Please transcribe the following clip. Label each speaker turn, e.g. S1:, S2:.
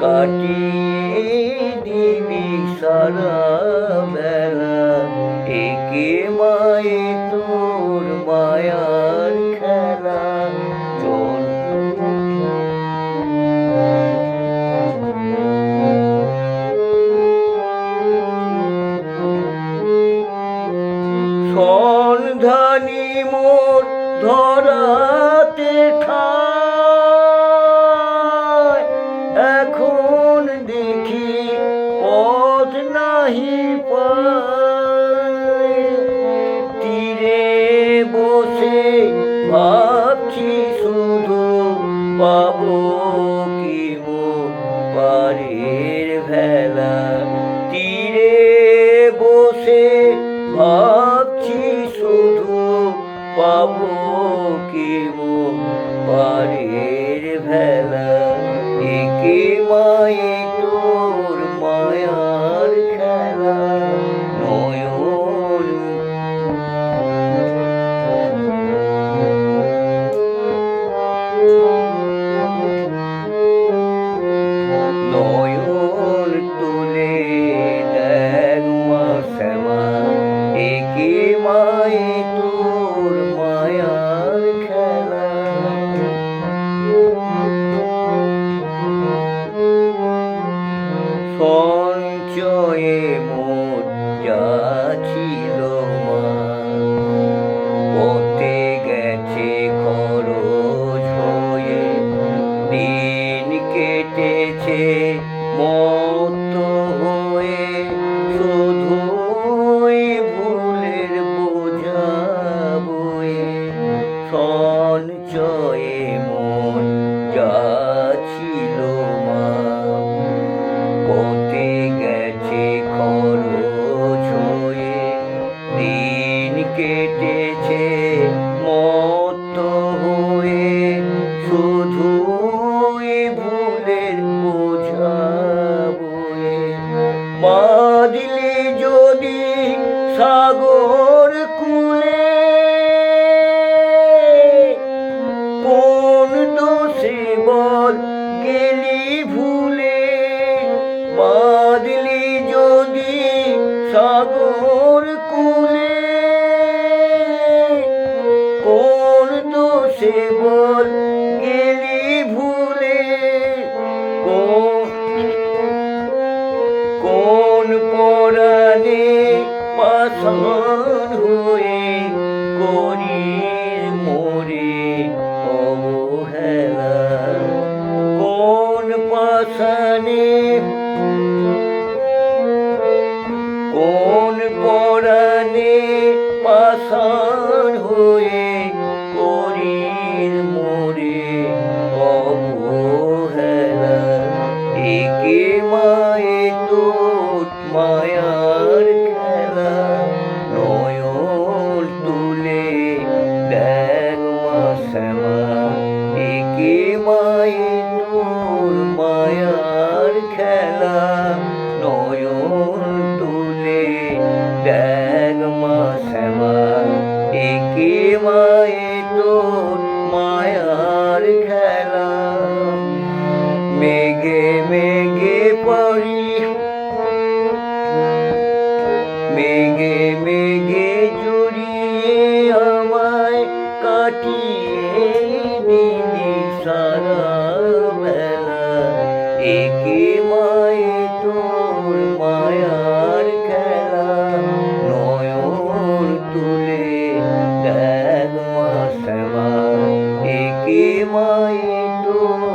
S1: কাটিয়ে দিবি সারা বেলা একে মায়ে তোর মায়ার খেলা। চল। সন্ধানী মোর ধরাতে নাহি তীরে বসে ভাবছি শুধু পাবো কি পারের ভেলা। তীরে বসে ভাবছি শুধু পাবো কি পারের ভেলা। একে মায়ে কেটেছে মত হয়ে শুধুই ভুলের বোঝা বয়ে সঞ্চয়ে মন যা ছিল মা। পথে গেছে খরচ হয়ে, দিন কেটেছে মত হয়ে শুধুই সাগর কুলে কোন দোষে বল গেলি ভুলে? বাদলি যদি সাগর কুলে, কোন দোষে বল গেলি ভুলে? কোন কোন পাষাণ হয়ে করির মোরে অবহেলা। একে মায়ে তোর মায়ার খেলা। নয়ন তুলে দেখ মা শ্যামা। মায়ে তোর মায়ার খেলা। মেঘে মেঘে পড়ি। মেঘে মেঘে জড়িয়ে আমায় কাটিয়ে দিদি সারা বেলা। একে ক্ষমা একে মাই তোমার